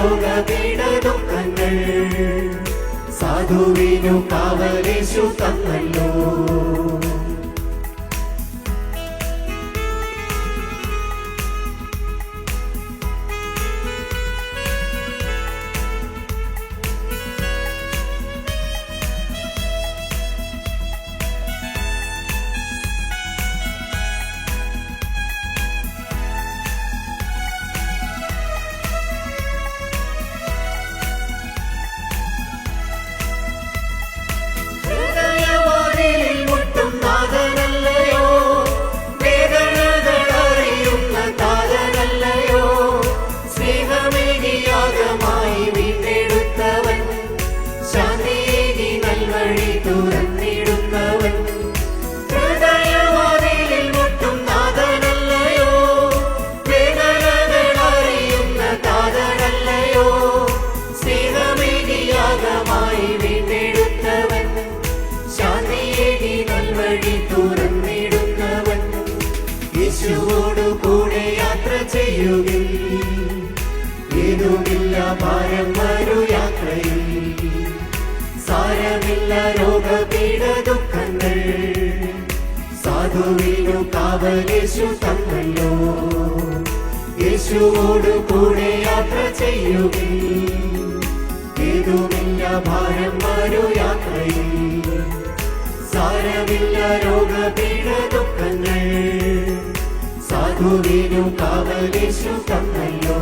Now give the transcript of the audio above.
സാരമില്ല രോഗപീഠ ദുഃഖങ്ങൾ സാധുവിനു കാവലേശു തന്നല്ലോ. നൽവഴി തുറന്നിടുന്നവൻ യേശുവോടു കൂടെ യാത്ര ചെയ്യുകിൽ ഏതുമില്ല ഭാരം വരൂ യാത്രയിൽ. സാരമില്ല രോഗപീഠ ദുഃഖങ്ങൾ. സാധുവിനു കാവലേശു തന്നല്ലോ. യേശുവോടു കൂടെ യാത്ര ചെയ്യുകിൽ ഏതുമില്ല ഭാരം വരൂ യാത്രയിൽ. സാരമില്ല രോഗപീഠ ദുഃഖങ്ങൾ. സാധുവിനും കാവലേശു തന്നല്ലോ.